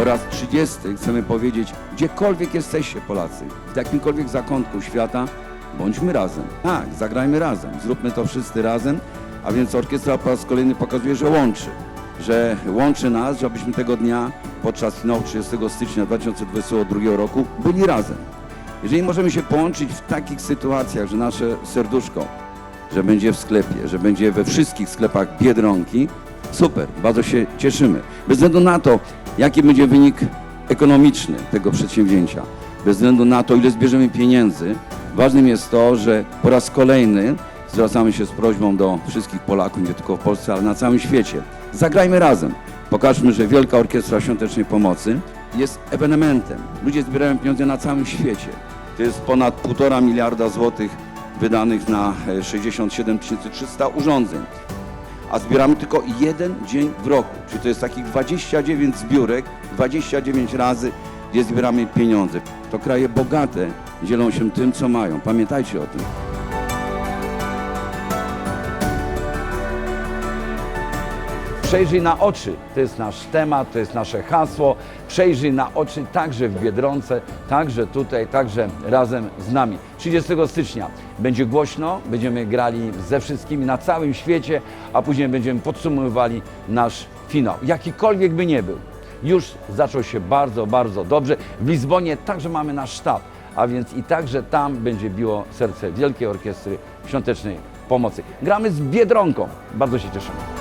Po raz 30 chcemy powiedzieć, gdziekolwiek jesteście Polacy, w jakimkolwiek zakątku świata, bądźmy razem. Tak, zagrajmy razem, zróbmy to wszyscy razem, a więc orkiestra po raz kolejny pokazuje, że łączy. Że łączy nas, żebyśmy tego dnia podczas finału 30 stycznia 2022 roku byli razem. Jeżeli możemy się połączyć w takich sytuacjach, że nasze serduszko, że będzie w sklepie, że będzie we wszystkich sklepach Biedronki, super, bardzo się cieszymy. Bez względu na to, jaki będzie wynik ekonomiczny tego przedsięwzięcia, bez względu na to, ile zbierzemy pieniędzy, ważnym jest to, że po raz kolejny zwracamy się z prośbą do wszystkich Polaków, nie tylko w Polsce, ale na całym świecie. Zagrajmy razem. Pokażmy, że Wielka Orkiestra Świątecznej Pomocy jest ewenementem. Ludzie zbierają pieniądze na całym świecie. To jest ponad 1,5 miliarda złotych wydanych na e, 67 300 urządzeń. A zbieramy tylko jeden dzień w roku. Czyli to jest takich 29 zbiórek, 29 razy, gdzie zbieramy pieniądze. To kraje bogate dzielą się tym, co mają. Pamiętajcie o tym. Przejrzyj na oczy, to jest nasz temat, to jest nasze hasło. Przejrzyj na oczy także w Biedronce, także tutaj, także razem z nami. 30 stycznia będzie głośno, będziemy grali ze wszystkimi na całym świecie, a później będziemy podsumowywali nasz finał. Jakikolwiek by nie był, już zaczął się bardzo, bardzo dobrze. W Lizbonie także mamy nasz sztab, a więc i także tam będzie biło serce Wielkiej Orkiestry Świątecznej Pomocy. Gramy z Biedronką, bardzo się cieszymy.